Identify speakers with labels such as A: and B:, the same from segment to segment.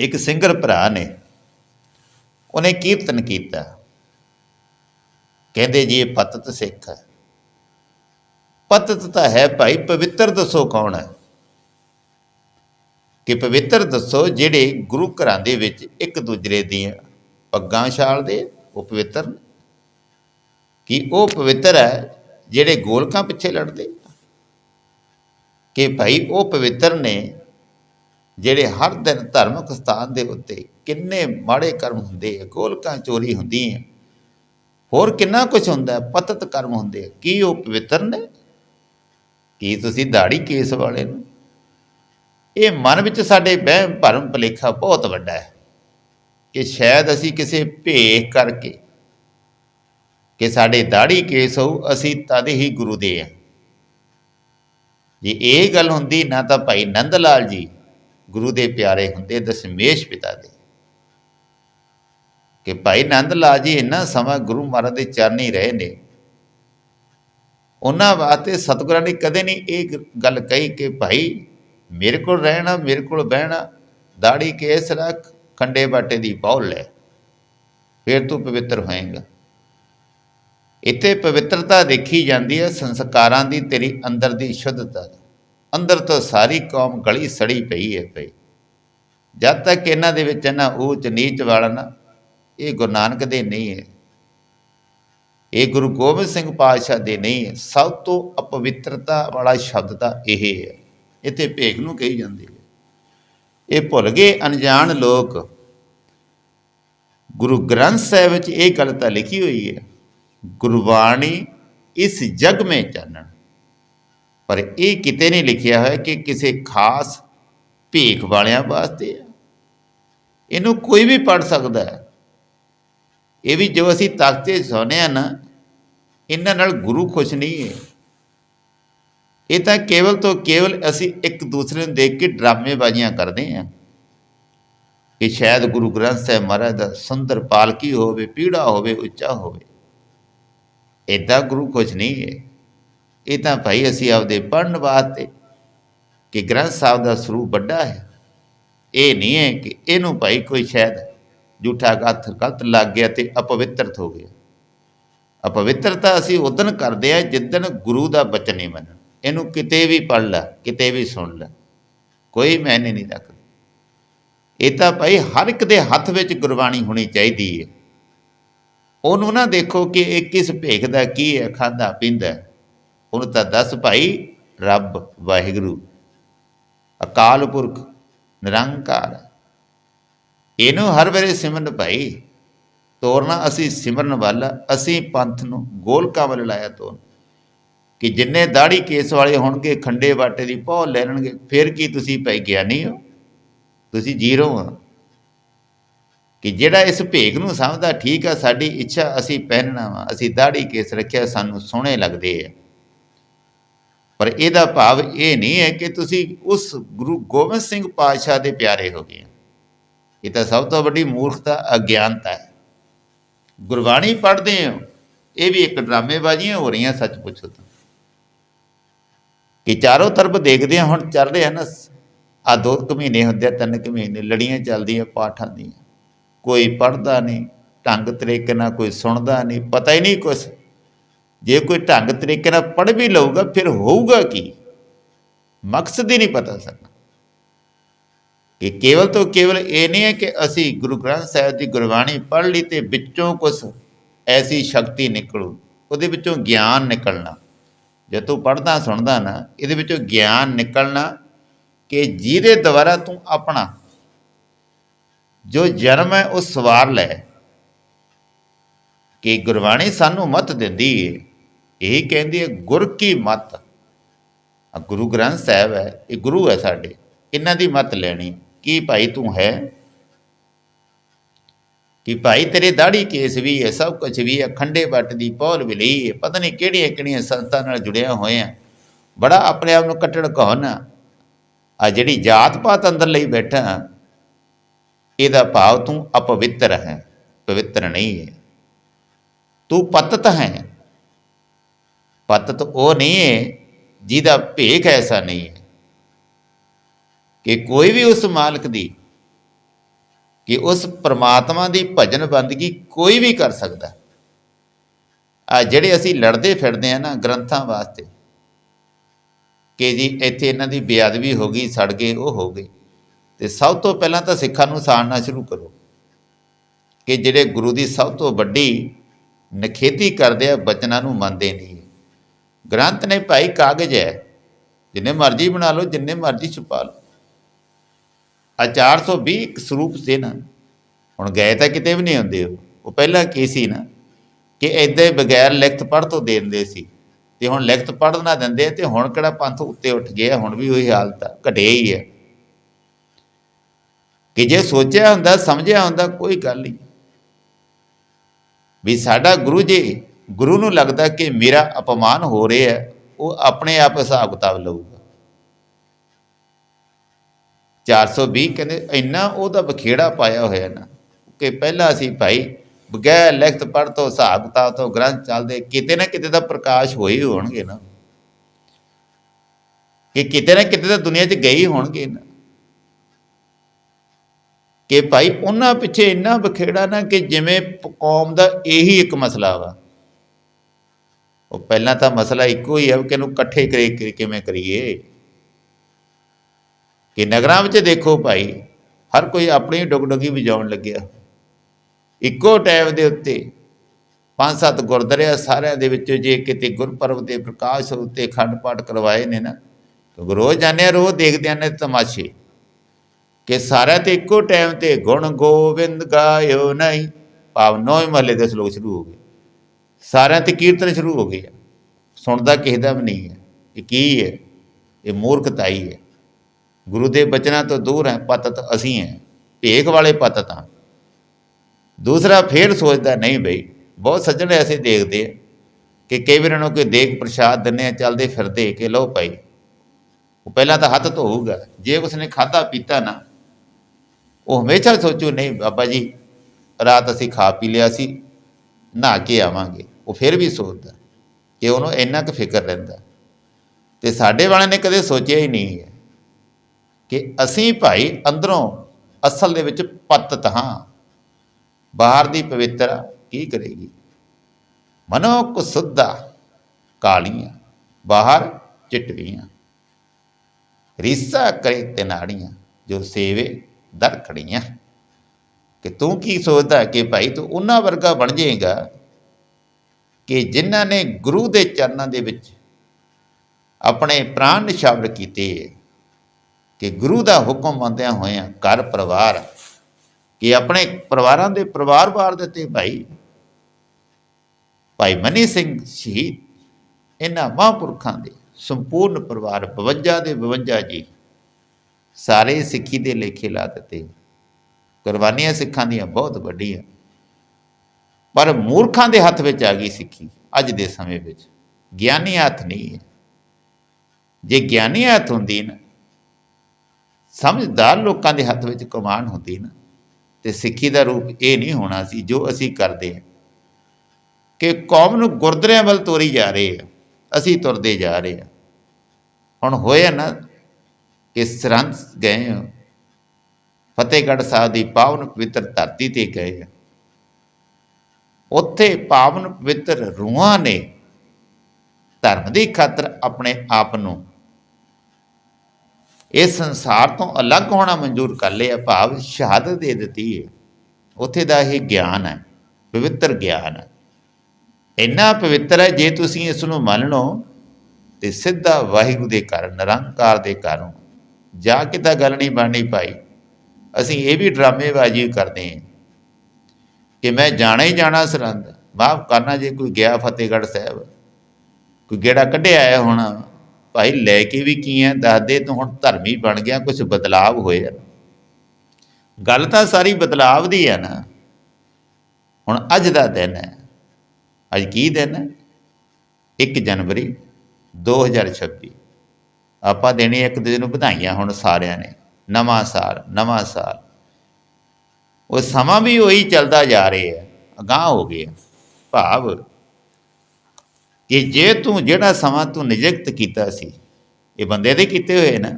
A: ਇੱਕ ਸਿੰਗਰ ਭਰਾ ਨੇ, ਉਹਨੇ ਕੀਰਤਨ ਕੀਤਾ। ਕਹਿੰਦੇ ਜੀ, ਇਹ ਪਤਤ ਸਿੱਖ ਹੈ। ਪਤਤ ਤਾਂ ਹੈ ਭਾਈ, ਪਵਿੱਤਰ ਦੱਸੋ ਕੌਣ ਹੈ? ਕਿ ਪਵਿੱਤਰ ਦੱਸੋ ਜਿਹੜੇ ਗੁਰੂ ਘਰਾਂ ਦੇ ਵਿੱਚ ਇੱਕ ਦੂਜੇ ਦੀਆਂ ਪੱਗਾਂ ਛਾਲਦੇ, ਉਹ ਪਵਿੱਤਰ ਨੇ। ਕਿ ਉਹ ਪਵਿੱਤਰ ਹੈ ਜਿਹੜੇ ਗੋਲਕਾਂ ਪਿੱਛੇ ਲੜਦੇ? ਕਿ ਭਾਈ, ਉਹ ਪਵਿੱਤਰ ਨੇ ਜਿਹੜੇ ਹਰ ਦਿਨ ਧਾਰਮਿਕ ਸਥਾਨ ਦੇ ਉੱਤੇ ਕਿੰਨੇ ਮਾੜੇ ਕਰਮ ਹੁੰਦੇ ਆ, ਗੋਲਕਾਂ ਚੋਰੀ ਹੁੰਦੀ ਹੈ ਹੋਰ ਕਿੰਨਾ ਕੁਝ ਹੁੰਦਾ ਪਤਤ ਕਰਮ ਹੁੰਦੇ ਆ, ਕੀ ਉਹ ਪਵਿੱਤਰ ਨੇ? ਕੀ ਤੁਸੀਂ ਦਾੜੀ ਕੇਸ ਵਾਲੇ ਨੂੰ? ਇਹ ਮਨ ਵਿੱਚ ਸਾਡੇ ਵਹਿਮ ਭਰਮ ਭੁਲੇਖਾ ਬਹੁਤ ਵੱਡਾ ਹੈ ਕਿ ਸ਼ਾਇਦ ਅਸੀਂ ਕਿਸੇ ਭੇਖ ਕਰਕੇ ਕਿ ਸਾਡੇ ਦਾੜੀ ਕੇਸ ਹੋ ਅਸੀਂ ਤਦ ਹੀ ਗੁਰੂ ਦੇ ਆ ਜੇ ਇਹ ਗੱਲ ਹੁੰਦੀ ਨਾ ਤਾਂ ਭਾਈ ਨੰਦ ਲਾਲ ਜੀ ਗੁਰੂ ਦੇ ਪਿਆਰੇ ਹੁੰਦੇ ਦਸ਼ਮੇਸ਼ ਪਿਤਾ ਦੇ। ਕਿ ਭਾਈ ਨੰਦ ਲਾਲ ਜੀ ਇੰਨਾ ਸਮਾਂ ਗੁਰੂ ਮਹਾਰਾਜ ਦੇ ਚਰਨੀ ਰਹੇ ਨੇ। ਉਹਨਾਂ ਵਾਸਤੇ ਸਤਿਗੁਰਾਂ ਨੇ ਕਦੇ ਨਹੀਂ ਇਹ ਗੱਲ ਕਹੀ ਕਿ ਭਾਈ ਮੇਰੇ ਕੋਲ ਰਹਿਣਾ, ਮੇਰੇ ਕੋਲ ਬਹਿਣਾ, ਦਾੜੀ ਕੇਸ ਰੱਖ, ਖੰਡੇ ਬਾਟੇ ਦੀ ਪੌਲ ਲੈ। ਫਿਰ ਤੂੰ ਪਵਿੱਤਰ ਹੋਏਗਾ। ਇੱਥੇ ਪਵਿੱਤਰਤਾ ਦੇਖੀ ਜਾਂਦੀ ਹੈ ਸੰਸਕਾਰਾਂ ਦੀ, ਤੇਰੀ ਅੰਦਰ ਦੀ ਸ਼ੁੱਧਤਾ ਅੰਦਰ ਤੋਂ ਸਾਰੀ ਕੌਮ ਗਲੀ ਸੜੀ ਪਈ ਹੈ ਪਈ ਜਦ ਤੱਕ ਇਹਨਾਂ ਦੇ ਵਿੱਚ ਨਾ ਊਚ ਨੀਚ ਵਾਲਾ ਨਾ, ਇਹ ਗੁਰੂ ਨਾਨਕ ਦੇ ਨਹੀਂ ਹੈ। ਇਹ ਗੁਰੂ ਗੋਬਿੰਦ ਸਿੰਘ ਪਾਤਸ਼ਾਹ ਦੇ ਨਹੀਂ ਹੈ। ਸਭ ਤੋਂ ਅਪਵਿੱਤਰਤਾ ਵਾਲਾ ਸ਼ਬਦ ਤਾਂ ਇਹ ਹੈ। ਇੱਥੇ ਭੇਖ ਨੂੰ ਕਹੀ ਜਾਂਦੀ ਹੈ। ਇਹ ਭੁੱਲ ਗਏ ਅਣਜਾਣ ਲੋਕ। ਗੁਰੂ ਗ੍ਰੰਥ ਸਾਹਿਬ ਵਿੱਚ ਇਹ ਗੱਲ ਤਾਂ ਲਿਖੀ ਹੋਈ ਹੈ, ਗੁਰਬਾਣੀ ਇਸ ਜਗ ਮੇ ਚਾਨਣ। ਪਰ ਇਹ ਕਿਤੇ ਨਹੀਂ ਲਿਖਿਆ ਹੋਇਆ ਕਿ ਕਿਸੇ ਖਾਸ ਭੇਖ ਵਾਲਿਆਂ ਵਾਸਤੇ ਹੈ। ਇਹਨੂੰ ਕੋਈ ਵੀ ਪੜ ਸਕਦਾ ਹੈ। ਇਹ ਵੀ ਜੋ ਅਸੀਂ ਤਖਤੇ ਸੌਂਦੇ ਆ ਨਾ, ਇਹਨਾਂ ਨਾਲ ਗੁਰੂ ਖੁਸ਼ ਨਹੀਂ ਹੈ। ਇਹ ਤਾਂ ਕੇਵਲ ਤੋਂ ਕੇਵਲ ਅਸੀਂ ਇੱਕ ਦੂਸਰੇ ਨੂੰ ਦੇਖ ਕੇ ਡਰਾਮੇਬਾਜ਼ੀਆਂ ਕਰਦੇ ਹਾਂ ਕਿ ਸ਼ਾਇਦ ਗੁਰੂ ਗ੍ਰੰਥ ਸਾਹਿਬ ਮਹਾਰਾਜ ਦਾ ਸੁੰਦਰ ਪਾਲਕੀ ਹੋਵੇ, ਪੀੜਾ ਹੋਵੇ, ਉੱਚਾ ਹੋਵੇ। ਇਦਾਂ ਗੁਰੂ ਖੁਸ਼ ਨਹੀਂ ਹੈ। ਇਹ ਤਾਂ ਭਾਈ ਅਸੀਂ ਆਪਦੇ ਪੜਨ ਵਾਸਤੇ ਕਿ ਗ੍ਰੰਥ ਸਾਹਿਬ ਦਾ ਸਰੂਪ ਵੱਡਾ ਹੈ। ਇਹ ਨਹੀਂ ਹੈ ਕਿ ਇਹਨੂੰ ਭਾਈ ਕੋਈ ਸ਼ਾਇਦ ਝੂਠਾ ਗੱਥ ਗਲਤ ਲੱਗ ਗਿਆ ਤੇ ਅਪਵਿੱਤਰਤ ਹੋ ਗਿਆ। ਅਪਵਿੱਤਰਤਾ ਅਸੀਂ ਉਦਨ ਕਰਦੇ ਆ ਜਿੱਦਣ ਗੁਰੂ ਦਾ ਬਚਨ ਹੀ ਮੰਨਣ। ਇਹਨੂੰ ਕਿਤੇ ਵੀ ਪੜ ਲੈ, ਕਿਤੇ ਵੀ ਸੁਣ ਲੈ। ਕੋਈ ਮੈਨੇ ਨਹੀਂ ਰੱਖਦਾ। ਇਹ ਤਾਂ ਭਾਈ ਹਰ ਇੱਕ ਦੇ ਹੱਥ ਵਿੱਚ ਗੁਰਬਾਣੀ ਹੋਣੀ ਚਾਹੀਦੀ ਹੈ। ਉਹਨੂੰ ਨਾ ਦੇਖੋ ਕਿ ਇਹ ਕਿਸ ਭੇਖ ਦਾ, ਕੀ ਹੈ, ਖਾਂਦਾ, ਪੀਂਦਾ ਹੁਣ ਤਾਂ ਦੱਸ ਭਾਈ, ਰੱਬ, ਵਾਹਿਗੁਰੂ। ਅਕਾਲ ਪੁਰਖ, ਨਿਰੰਕਾਰ। ਇਹਨੂੰ ਹਰ ਵੇਲੇ ਸਿਮਰਨ ਭਾਈ, ਤੋਰਨਾ ਅਸੀਂ ਸਿਮਰਨ ਵੱਲ, ਅਸੀਂ ਪੰਥ ਨੂੰ ਗੋਲਕਾਂ ਵੱਲ ਲਾਇਆ ਤੋਰਨ। ਕਿ ਜਿੰਨੇ ਦਾੜੀ ਕੇਸ ਵਾਲੇ ਹੋਣਗੇ, ਖੰਡੇ ਬਾਟੇ ਦੀ ਪਹੁ ਲੈ ਲੈਣਗੇ, ਫਿਰ ਕੀ ਤੁਸੀਂ ਭਾਈ ਗਿਆਨੀ ਹੋ? ਤੁਸੀਂ ਜ਼ੀਰੋ ਆ ਕਿ ਜਿਹੜਾ ਇਸ ਭੇਗ ਨੂੰ ਸਮਝਦਾ, ਠੀਕ ਆ, ਸਾਡੀ ਇੱਛਾ ਅਸੀਂ ਪਹਿਨਣਾ ਵਾ, ਅਸੀਂ ਦਾੜੀ ਕੇਸ ਰੱਖਿਆ, ਸਾਨੂੰ ਸੋਹਣੇ ਲੱਗਦੇ ਆ। ਪਰ ਇਹਦਾ ਭਾਵ ਇਹ ਨਹੀਂ ਹੈ ਕਿ ਤੁਸੀਂ ਉਸ ਗੁਰੂ ਗੋਬਿੰਦ ਸਿੰਘ ਪਾਤਸ਼ਾਹ ਦੇ ਪਿਆਰੇ ਹੋ ਗਏ। ਇਹ ਤਾਂ ਸਭ ਤੋਂ ਵੱਡੀ ਮੂਰਖਤਾ, ਅਗਿਆਨਤਾ ਹੈ। ਗੁਰਬਾਣੀ ਪੜ੍ਹਦੇ ਹੋ, ਇਹ ਵੀ ਇੱਕ ਡਰਾਮੇਬਾਜ਼ੀਆਂ ਹੋ ਰਹੀਆਂ, ਸੱਚ ਪੁੱਛੋ ਤਾਂ। ਕਿ ਚਾਰੋਂ ਤਰਫ ਦੇਖਦੇ ਆ, ਹੁਣ ਚੱਲ ਰਿਹਾ ਨਾ, ਆ ਦੋ ਕੁ ਮਹੀਨੇ ਹੁੰਦੇ ਆ, ਤਿੰਨ ਕੁ ਮਹੀਨੇ, ਲੜੀਆਂ ਚੱਲਦੀਆਂ, ਪਾਠਾਂ ਦੀਆਂ। ਕੋਈ ਪੜਦਾ ਨਹੀਂ ਢੰਗ ਤਰੀਕੇ ਨਾਲ ਕੋਈ ਸੁਣਦਾ ਨਹੀਂ, ਪਤਾ ਹੀ ਨਹੀਂ ਕੁਛ। ਜੇ ਕੋਈ ਢੰਗ ਤਰੀਕੇ ਨਾਲ ਪੜ੍ਹ ਵੀ ਲਊਗਾ, ਫਿਰ ਹੋਊਗਾ ਕੀ? ਮਕਸਦ ਹੀ ਨਹੀਂ ਪਤਾ ਸਕਦਾ। ਕਿ ਕੇਵਲ ਤੋਂ ਕੇਵਲ ਇਹ ਨਹੀਂ ਹੈ ਕਿ ਅਸੀਂ ਗੁਰੂ ਗ੍ਰੰਥ ਸਾਹਿਬ ਦੀ ਗੁਰਬਾਣੀ ਪੜ੍ਹ ਲਈ ਤੇ ਵਿੱਚੋਂ ਕੁਛ ਐਸੀ ਸ਼ਕਤੀ ਨਿਕਲੂ, ਉਹਦੇ ਵਿੱਚੋਂ ਗਿਆਨ ਨਿਕਲਣਾ। ਜੇ ਤੂੰ ਪੜ੍ਹਦਾ, ਸੁਣਦਾ ਨਾ, ਇਹਦੇ ਵਿੱਚੋਂ ਗਿਆਨ ਨਿਕਲਣਾ ਕਿ ਜਿਹਦੇ ਦੁਆਰਾ ਤੂੰ ਆਪਣਾ ਜੋ ਜਨਮ ਹੈ, ਉਹ ਸਵਾਰ ਲੈ। ਕਿ ਗੁਰਬਾਣੀ ਸਾਨੂੰ ਮਤ ਦਿੰਦੀ ਹੈ ਇਹ ਕਹਿੰਦੀ ਹੈ, ਗੁਰ ਕੀ ਮਤ? ਆ ਗੁਰੂ ਗ੍ਰੰਥ ਸਾਹਿਬ ਹੈ, ਇਹ ਗੁਰੂ ਹੈ ਸਾਡੇ। ਇਹਨਾਂ ਦੀ ਮਤ ਲੈਣੀ, ਕੀ ਭਾਈ ਤੂੰ ਹੈ? ਕਿ ਭਾਈ ਤੇਰੇ ਦਾੜੀ ਕੇਸ ਵੀ ਹੈ, ਸਭ ਕੁਝ ਵੀ ਹੈ, ਖੰਡੇ ਵੱਟ ਦੀ ਪੌਲ ਵੀ ਲਈ ਹੈ, ਪਤਾ ਨਹੀਂ ਕਿਹੜੀਆਂ ਕਿਹੜੀਆਂ ਸੰਤਾਂ ਨਾਲ ਜੁੜਿਆ ਹੋਇਆ ਬੜਾ ਆਪਣੇ ਆਪ ਨੂੰ ਕੱਟੜ ਕਹਨ ਆ। ਜਿਹੜੀ ਜਾਤ ਪਾਤ ਅੰਦਰ ਲਈ ਬੈਠਾ, ਇਹਦਾ ਭਾਵ ਤੂੰ ਅਪਵਿੱਤਰ ਹੈ, ਪਵਿੱਤਰ ਨਹੀਂ ਹੈ। ਤੂੰ ਪਤਤ ਹੈ। ਪਤਤ ਉਹ ਨਹੀਂ ਹੈ ਜਿਹਦਾ ਭੇਖ ਐਸਾ ਨਹੀਂ ਹੈ ਕਿ ਕੋਈ ਵੀ ਉਸ ਮਾਲਕ ਦੀ, ਕਿ ਉਸ ਪ੍ਰਮਾਤਮਾ ਦੀ ਭਜਨ ਬੰਦਗੀ ਕੋਈ ਵੀ ਕਰ ਸਕਦਾ। ਆ ਜਿਹੜੇ ਅਸੀਂ ਲੜਦੇ ਫਿਰਦੇ ਆ ਨਾ ਗ੍ਰੰਥਾਂ ਵਾਸਤੇ, ਕਿ ਜੀ ਇੱਥੇ ਇਹਨਾਂ ਦੀ ਬੇਅਦਬੀ ਹੋ ਗਈ, ਸੜ ਗਏ, ਉਹ ਹੋ ਗਏ। ਤੇ ਸਭ ਤੋਂ ਪਹਿਲਾਂ ਤਾਂ ਸਿੱਖਾਂ ਨੂੰ ਸਾੜਨਾ ਸ਼ੁਰੂ ਕਰੋ। ਕਿ ਜਿਹੜੇ ਗੁਰੂ ਦੀ ਸਭ ਤੋਂ ਵੱਡੀ ਨਖੇਤੀ ਕਰਦੇ ਆ, ਬਚਨਾਂ ਨੂੰ ਮੰਨਦੇ ਨਹੀਂ। ਗ੍ਰੰਥ ਨੇ ਭਾਈ ਕਾਗਜ਼ ਹੈ, ਜਿੰਨੇ ਮਰਜ਼ੀ ਬਣਾ ਲਓ, ਜਿੰਨੇ ਮਰਜ਼ੀ ਛੁਪਾ ਲਓ। ਆ 420 ਇੱਕ ਸਰੂਪ ਸੀ ਨਾ, ਹੁਣ ਗਏ ਤਾਂ ਕਿਤੇ ਵੀ ਨਹੀਂ ਹੁੰਦੇ ਉਹ। ਪਹਿਲਾਂ ਕੀ ਸੀ ਨਾ, ਕਿ ਏਦਾਂ ਬਗੈਰ ਲਿਖਤ ਪੜ੍ਹ ਤੋਂ ਦੇ ਦਿੰਦੇ ਸੀ। ਤੇ ਹੁਣ ਲਿਖਤ ਪੜ੍ਹ ਨਾ ਦਿੰਦੇ, ਤੇ ਹੁਣ ਕਿਹੜਾ ਪੰਥ ਉੱਤੇ ਉੱਠ ਗਿਆ, ਹੁਣ ਵੀ ਉਹੀ ਹਾਲਤ ਆ ਘਟਿਆ ਹੀ ਹੈ। ਕਿ ਜੇ ਸੋਚਿਆ ਹੁੰਦਾ, ਸਮਝਿਆ ਹੁੰਦਾ, ਕੋਈ ਗੱਲ ਨਹੀਂ। ਵੀ ਸਾਡਾ ਗੁਰੂ ਜੀ ਗੁਰੂ ਨੂੰ ਲੱਗਦਾ ਕਿ ਮੇਰਾ ਅਪਮਾਨ ਹੋ ਰਿਹਾ ਹੈ, ਉਹ ਆਪਣੇ ਆਪ ਹਿਸਾਬ ਕਿਤਾਬ ਲਊਗਾ। 420 ਕਹਿੰਦੇ, ਇੰਨਾ ਉਹਦਾ ਬਖੇੜਾ ਪਾਇਆ ਹੋਇਆ ਨਾ ਕਿ ਪਹਿਲਾਂ ਅਸੀਂ ਭਾਈ ਬਗੈਰ ਲਿਖਤ ਪੜ੍ਹ ਤੋਂ, ਹਿਸਾਬ ਕਿਤਾਬ ਤੋਂ ਗ੍ਰੰਥ ਚੱਲਦੇ, ਕਿਤੇ ਨਾ ਕਿਤੇ ਦਾ ਪ੍ਰਕਾਸ਼ ਹੋਏ ਹੋਣਗੇ ਨਾ। ਕਿ ਕਿਤੇ ਨਾ ਕਿਤੇ ਤਾਂ ਦੁਨੀਆ 'ਚ ਗਏ ਹੋਣਗੇ ਨਾ। ਕਿ ਭਾਈ ਉਹਨਾਂ ਪਿੱਛੇ ਇੰਨਾ ਬਖੇੜਾ ਨਾ ਕਿ ਜਿਵੇਂ ਕੌਮ ਦਾ ਇਹੀ ਇੱਕ ਮਸਲਾ ਵਾ। ਉਹ ਪਹਿਲਾਂ ਤਾਂ ਮਸਲਾ ਇੱਕੋ ਹੀ ਹੈ ਕਿ ਇਹਨੂੰ ਇਕੱਠੇ ਕਰੇ ਕਿ- ਕਿਵੇਂ ਕਰੀਏ? ਕਿ ਨਗਰਾਂ ਵਿੱਚ ਦੇਖੋ ਭਾਈ, ਹਰ ਕੋਈ ਆਪਣੀ ਡੁਗਡੁਗੀ ਵਜਾਉਣ ਲੱਗਿਆ। ਇੱਕੋ ਟਾਈਮ ਦੇ ਉੱਤੇ ਪੰਜ ਸੱਤ ਗੁਰਦੁਆਰੇ ਸਾਰਿਆਂ ਦੇ ਵਿੱਚ ਜੇ ਕਿਤੇ ਗੁਰਪੁਰਬ ਦੇ ਪ੍ਰਕਾਸ਼ ਉੱਤੇ ਖੰਡ ਪਾਠ ਕਰਵਾਏ ਨੇ ਨਾ ਕਿਉਂਕਿ ਰੋਜ਼ ਜਾਂਦੇ ਆ, ਰੋਜ਼ ਦੇਖਦੇ ਨੇ ਤਮਾਸ਼ੇ। ਕਿ ਸਾਰਿਆਂ ਤੇ ਇੱਕੋ ਟਾਈਮ ਤੇ ਗੁਣ ਗੋਬਿੰਦ ਗਾਇਓ ਨਹੀਂ, ਭਾਵ ਨੌਵੇਂ ਮਹੱਲੇ ਦੇ ਸ਼ਲੋਕ ਸ਼ੁਰੂ ਹੋ ਗਏ। ਸਾਰਿਆਂ ਤੇ ਕੀਰਤਨ ਸ਼ੁਰੂ ਹੋ ਗਏ ਆ। ਸੁਣਦਾ ਕਿਸੇ ਦਾ ਵੀ ਨਹੀਂ ਹੈ ਇਹ ਕੀ ਹੈ, ਇਹ ਮੂਰਖਤਾਈ ਹੈ। ਗੁਰੂ ਦੇ ਬਚਨਾਂ ਤੋਂ ਦੂਰ ਹੈ, ਪਤਤ ਅਸੀਂ ਹੈ। ਭੇਖ ਵਾਲੇ ਪਤਤ ਹਾਂ ਦੂਸਰਾ ਫੇਰ ਸੋਚਦਾ, ਨਹੀਂ ਬਈ, ਬਹੁਤ ਸੱਜਣ ਐਸੇ ਦੇਖਦੇ ਆ ਕਿ ਕਈ ਵਾਰ ਨੂੰ ਕੋਈ ਦੇਖ ਪ੍ਰਸ਼ਾਦ ਦਿੰਨੇ ਆ, ਚੱਲਦੇ ਫਿਰਦੇ ਕਿ ਲਓ ਭਾਈ, ਉਹ ਪਹਿਲਾਂ ਤਾਂ ਹੱਥ ਧੋਊਗਾ, ਜੇ ਉਸਨੇ ਖਾਧਾ ਪੀਤਾ ਨਾ, ਉਹ ਹਮੇਸ਼ਾ ਸੋਚੂ, ਨਹੀਂ ਬਾਬਾ ਜੀ, ਰਾਤ ਅਸੀਂ ਖਾ ਪੀ ਲਿਆ ਸੀ, ਨਹਾ ਕੇ ਆਵਾਂਗੇ। ਉਹ ਫਿਰ ਵੀ ਸੋਚਦਾ ਕਿ ਉਹਨੂੰ ਇੰਨਾ ਕੁ ਫਿਕਰ ਰਹਿੰਦਾ ਤੇ ਸਾਡੇ ਵਾਲਿਆਂ ਨੇ ਕਦੇ ਸੋਚਿਆ ਹੀ ਨਹੀਂ ਹੈ ਕਿ ਅਸੀਂ ਭਾਈ ਅੰਦਰੋਂ ਅਸਲ ਦੇ ਵਿੱਚ ਪਤਤ ਹਾਂ, ਬਾਹਰ ਦੀ ਪਵਿੱਤਰ ਕੀ ਕਰੇਗੀ? ਮਨੋ ਕੁ ਕਾਲੀਆਂ, ਬਾਹਰ ਚਿਟਵੀਆਂ, ਰੀਸਾ ਕਰੇ ਤੇ ਨਾੜੀਆਂ ਜੋ ਸੇਵੇ ਦਰ ਖੜੀਆਂ ਕਿ ਤੂੰ ਕੀ ਸੋਚਦਾ ਕਿ ਭਾਈ ਤੂੰ ਉਹਨਾਂ ਵਰਗਾ ਬਣ ਜਾਏਗਾ ਕਿ ਜਿਨ੍ਹਾਂ ਨੇ ਗੁਰੂ ਦੇ ਚਰਨਾਂ ਦੇ ਵਿੱਚ ਆਪਣੇ ਪ੍ਰਾਣ ਨਿਸ਼ਾਵਰ ਕੀਤੇ ਕਿ ਗੁਰੂ ਦਾ ਹੁਕਮ ਮੰਨਦਿਆਂ ਹੋਇਆਂ ਘਰ ਪਰਿਵਾਰ ਕਿ ਆਪਣੇ ਪਰਿਵਾਰਾਂ ਦੇ ਪਰਿਵਾਰ ਵਾਰ ਦਿੱਤੇ ਭਾਈ ਭਾਈ ਮਨੀ ਸਿੰਘ ਸ਼ਹੀਦ, ਇਹਨਾਂ ਮਹਾਂਪੁਰਖਾਂ ਦੇ ਸੰਪੂਰਨ ਪਰਿਵਾਰ 52 ਦੇ 52 ਜੀ ਸਾਰੇ ਸਿੱਖੀ ਦੇ ਲੇਖੇ ਲਾ ਦਿੱਤੇ। ਕੁਰਬਾਨੀਆਂ ਸਿੱਖਾਂ ਦੀਆਂ ਬਹੁਤ ਵੱਡੀਆਂ। ਪਰ ਮੂਰਖਾਂ ਦੇ ਹੱਥ ਵਿੱਚ ਆ ਗਈ ਸਿੱਖੀ, ਅੱਜ ਦੇ ਸਮੇਂ ਵਿੱਚ। ਗਿਆਨੀ ਹੱਥ ਨਹੀਂ ਹੈ। ਜੇ ਗਿਆਨੀ ਹੱਥ ਹੁੰਦੀ ਨਾ, ਸਮਝਦਾਰ ਲੋਕਾਂ ਦੇ ਹੱਥ ਵਿੱਚ ਕਮਾਨ ਹੁੰਦੀ ਨਾ, ਤੇ ਸਿੱਖੀ ਦਾ ਰੂਪ ਇਹ ਨਹੀਂ ਹੋਣਾ ਸੀ ਜੋ ਅਸੀਂ ਕਰਦੇ ਹਾਂ। ਕਿ ਕੌਮ ਨੂੰ ਗੁਰਦਰਿਆਂ ਵੱਲ ਤੋਰੀ ਜਾ ਰਹੇ ਆ, ਅਸੀਂ ਤੁਰਦੇ ਜਾ ਰਹੇ ਆ। ਹੁਣ ਹੋਇਆ ਨਾ, ਕਿ ਸਰਹੰਦ ਗਏ ਹੋ, ਫਤਿਹਗੜ੍ਹ ਸਾਹਿਬ ਦੀ ਪਾਵਨ ਪਵਿੱਤਰ ਧਰਤੀ ਤੇ ਗਏ ਆ ਉੱਥੇ ਪਾਵਨ ਪਵਿੱਤਰ ਰੂਹਾਂ ਨੇ ਧਰਮ ਦੀ ਖਾਤਰ ਆਪਣੇ ਆਪ ਨੂੰ ਇਸ ਸੰਸਾਰ ਤੋਂ ਅਲੱਗ ਹੋਣਾ ਮਨਜ਼ੂਰ ਕਰ ਲਿਆ, ਭਾਵ ਸ਼ਹਾਦਤ ਦੇ ਦਿੱਤੀ ਹੈ। ਉੱਥੇ ਦਾ ਇਹ ਗਿਆਨ ਹੈ, ਪਵਿੱਤਰ ਗਿਆਨ ਹੈ। ਇੰਨਾ ਪਵਿੱਤਰ ਹੈ, ਜੇ ਤੁਸੀਂ ਇਸ ਨੂੰ ਮੰਨ ਲਓ ਤੇ ਸਿੱਧਾ ਵਾਹਿਗੁਰੂ ਦੇ ਘਰ, ਨਿਰੰਕਾਰ ਦੇ ਘਰੋਂ ਜਾ ਕੇ ਤਾਂ ਗੱਲ ਨਹੀਂ ਬਣਨੀ ਭਾਈ। ਅਸੀਂ ਇਹ ਵੀ ਡਰਾਮੇਬਾਜ਼ੀ ਕਰਦੇ ਹਾਂ। ਕਿ ਮੈਂ ਜਾਣਾ ਹੀ ਜਾਣਾ ਸਰਹੰਦ। ਮਾਫ ਕਰਨਾ ਜੇ ਕੋਈ ਗਿਆ ਫਤਿਹਗੜ੍ਹ ਸਾਹਿਬ। ਕੋਈ ਗੇੜਾ ਕੱਢਿਆ ਆਇਆ ਹੋਣਾ। ਭਾਈ ਲੈ ਕੇ ਵੀ ਕੀ ਹੈ ਦੱਸਦੇ ਤੂੰ ਹੁਣ ਧਰਮੀ ਬਣ ਗਿਆ ਕੁਝ ਬਦਲਾਵ ਹੋਇਆ। ਗੱਲ ਤਾਂ ਸਾਰੀ ਬਦਲਾਵ ਦੀ ਹੈ ਨਾ। ਹੁਣ ਅੱਜ ਦਾ ਦਿਨ ਹੈ ਅੱਜ ਕੀ ਦਿਨ ਹੈ 1 ਜਨਵਰੀ 2026 ਆਪਾਂ ਦੇਣੀ ਇੱਕ ਦੂਜੇ ਨੂੰ ਵਧਾਈਆਂ ਹੁਣ ਸਾਰਿਆਂ ਨੇ। ਨਵਾਂ ਸਾਲ ਨਵਾਂ ਸਾਲ। ਉਹ ਸਮਾਂ ਵੀ ਉਹੀ ਚੱਲਦਾ ਜਾ ਰਿਹਾ ਹੈ, ਅਗਾਂਹ ਹੋ ਗਿਆ ਭਾਵ ਕਿ ਜੇ ਤੂੰ ਜਿਹੜਾ ਸਮਾਂ ਤੂੰ ਨਿਯੁਕਤ ਕੀਤਾ ਸੀ, ਇਹ ਬੰਦੇ ਦੇ ਕੀਤੇ ਹੋਏ ਨਾ।